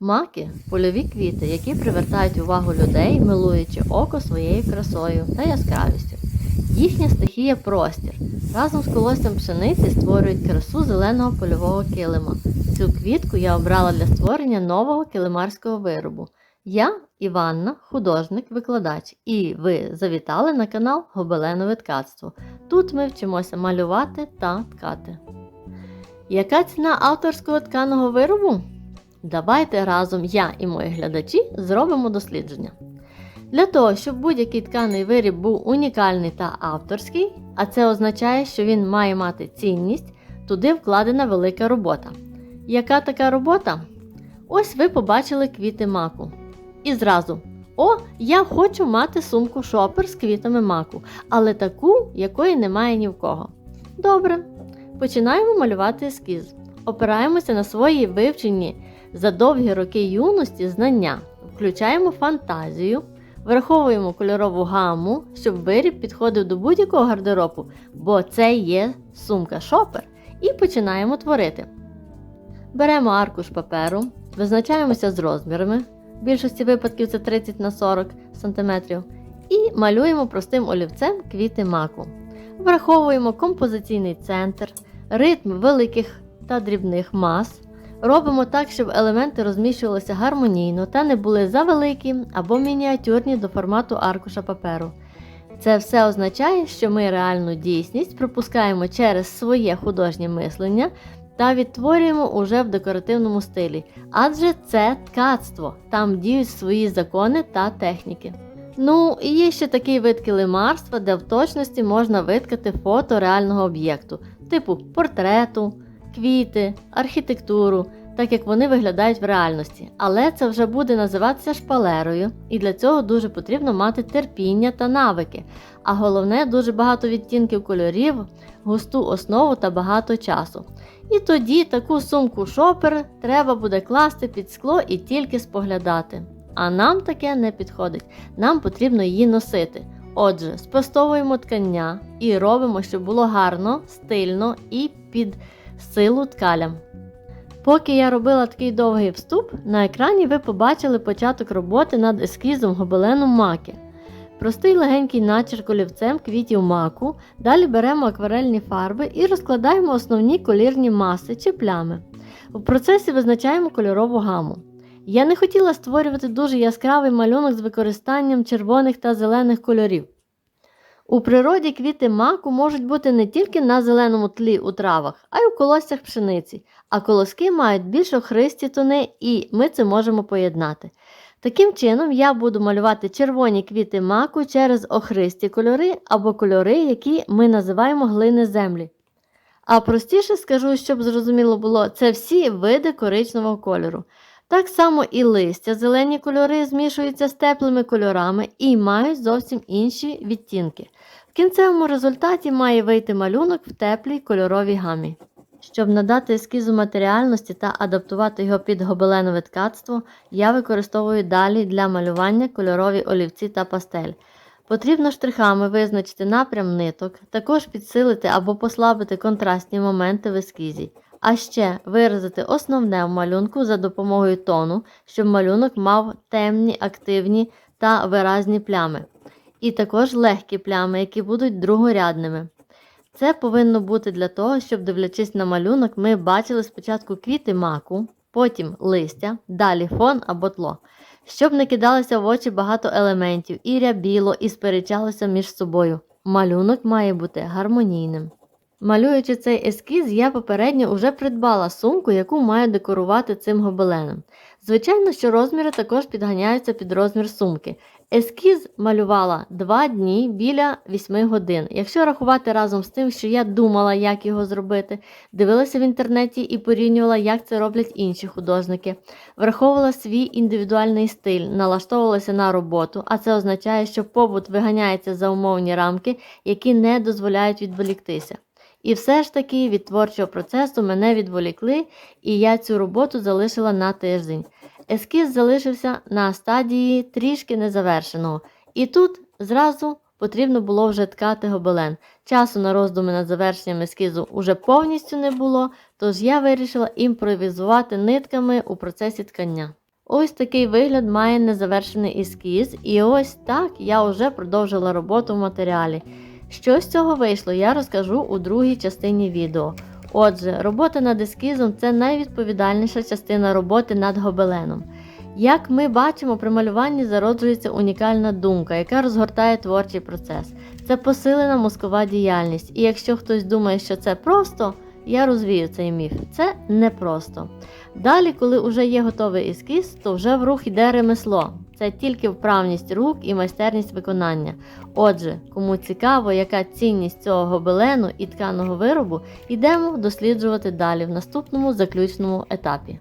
Маки польові квіти, які привертають увагу людей, милуючи око своєю красою та яскравістю. Їхня стихія простір. Разом з колоссям пшениці створюють красу зеленого польового килима. Цю квітку я обрала для створення нового килимарського виробу. Я Іванна, художник, викладач, і ви завітали на канал Гобеленове ткацтво. Тут ми вчимося малювати та ткати. Яка ціна авторського тканого виробу? Давайте разом я і мої глядачі зробимо дослідження. Для того, щоб будь-який тканий виріб був унікальний та авторський, а це означає, що він має мати цінність, туди вкладена велика робота. Яка така робота? Ось ви побачили квіти маку. І зразу: О, я хочу мати сумку шопер з квітами маку, але таку, якої немає ні в кого. Добре, починаємо малювати ескіз. Опираємося на свої вивчені за довгі роки юності знання, включаємо фантазію, враховуємо кольорову гаму, щоб виріб підходив до будь-якого гардеробу, бо це є сумка шопер, і починаємо творити. Беремо аркуш паперу, визначаємося з розмірами, в більшості випадків це 30 на 40 см, і малюємо простим олівцем квіти маку. Враховуємо композиційний центр, ритм великих та дрібних мас. Робимо так, щоб елементи розміщувалися гармонійно та не були завеликі або мініатюрні до формату аркуша паперу. Це все означає, що ми реальну дійсність пропускаємо через своє художнє мислення та відтворюємо уже в декоративному стилі, адже це ткацтво, там діють свої закони та техніки. Ну, і є ще такий вид килимарства, де в точності можна виткати фото реального об'єкту, типу портрету, квіти, архітектуру, так як вони виглядають в реальності. Але це вже буде називатися шпалерою, і для цього дуже потрібно мати терпіння та навики. А головне дуже багато відтінків кольорів, густу основу та багато часу. І тоді таку сумку шопер треба буде класти під скло і тільки споглядати. А нам таке не підходить, нам потрібно її носити. Отже, спростовуємо ткання і робимо, щоб було гарно, стильно і під силу ткалям. Поки я робила такий довгий вступ, на екрані ви побачили початок роботи над ескізом гобелену маки. Простий легенький начерк олівцем квітів маку, далі беремо акварельні фарби і розкладаємо основні колірні маси чи плями. У процесі визначаємо кольорову гаму. Я не хотіла створювати дуже яскравий малюнок з використанням червоних та зелених кольорів. У природі квіти маку можуть бути не тільки на зеленому тлі у травах, а й у колоссях пшениці, а колоски мають більш охристі тони, і ми це можемо поєднати. Таким чином, я буду малювати червоні квіти маку через охристі кольори або кольори, які ми називаємо глини землі. А простіше скажу, щоб зрозуміло було, це всі види коричневого кольору. Так само і листя, зелені кольори змішуються з теплими кольорами і мають зовсім інші відтінки. В кінцевому результаті має вийти малюнок в теплій кольоровій гамі. Щоб надати ескізу матеріальності та адаптувати його під гобеленове ткацтво, я використовую далі для малювання кольорові олівці та пастель. Потрібно штрихами визначити напрям ниток, також підсилити або послабити контрастні моменти в ескізі, а ще виразити основне в малюнку за допомогою тону, щоб малюнок мав темні, активні та виразні плями, і також легкі плями, які будуть другорядними. Це повинно бути для того, щоб, дивлячись на малюнок, ми бачили спочатку квіти маку, потім листя, далі фон або тло, щоб не кидалося в очі багато елементів, і рябіло, і сперечалося між собою. Малюнок має бути гармонійним. Малюючи цей ескіз, я попередньо вже придбала сумку, яку маю декорувати цим гобеленом. Звичайно, що розміри також підганяються під розмір сумки. Ескіз малювала 2 дні біля 8 годин. Якщо рахувати разом з тим, що я думала, як його зробити, дивилася в інтернеті і порівнювала, як це роблять інші художники, враховувала свій індивідуальний стиль, налаштовувалася на роботу, а це означає, що побут виганяється за умовні рамки, які не дозволяють відволіктися. І все ж таки від творчого процесу мене відволікли, і я цю роботу залишила на тиждень. Ескіз залишився на стадії трішки незавершеного. І тут зразу потрібно було вже ткати гобелен. Часу на роздуми над завершенням ескізу уже повністю не було, тож я вирішила імпровізувати нитками у процесі ткання. Ось такий вигляд має незавершений ескіз, і ось так я вже продовжила роботу в матеріалі. Що з цього вийшло, я розкажу у другій частині відео. Отже, робота над ескізом це найвідповідальніша частина роботи над гобеленом. Як ми бачимо, при малюванні зароджується унікальна думка, яка розгортає творчий процес. Це посилена мозкова діяльність. І якщо хтось думає, що це просто, я розвію цей міф. Це непросто. Далі, коли вже є готовий ескіз, то вже в рух йде ремесло. Це тільки вправність рук і майстерність виконання. Отже, кому цікаво, яка цінність цього гобелену і тканого виробу, йдемо досліджувати далі в наступному заключному етапі.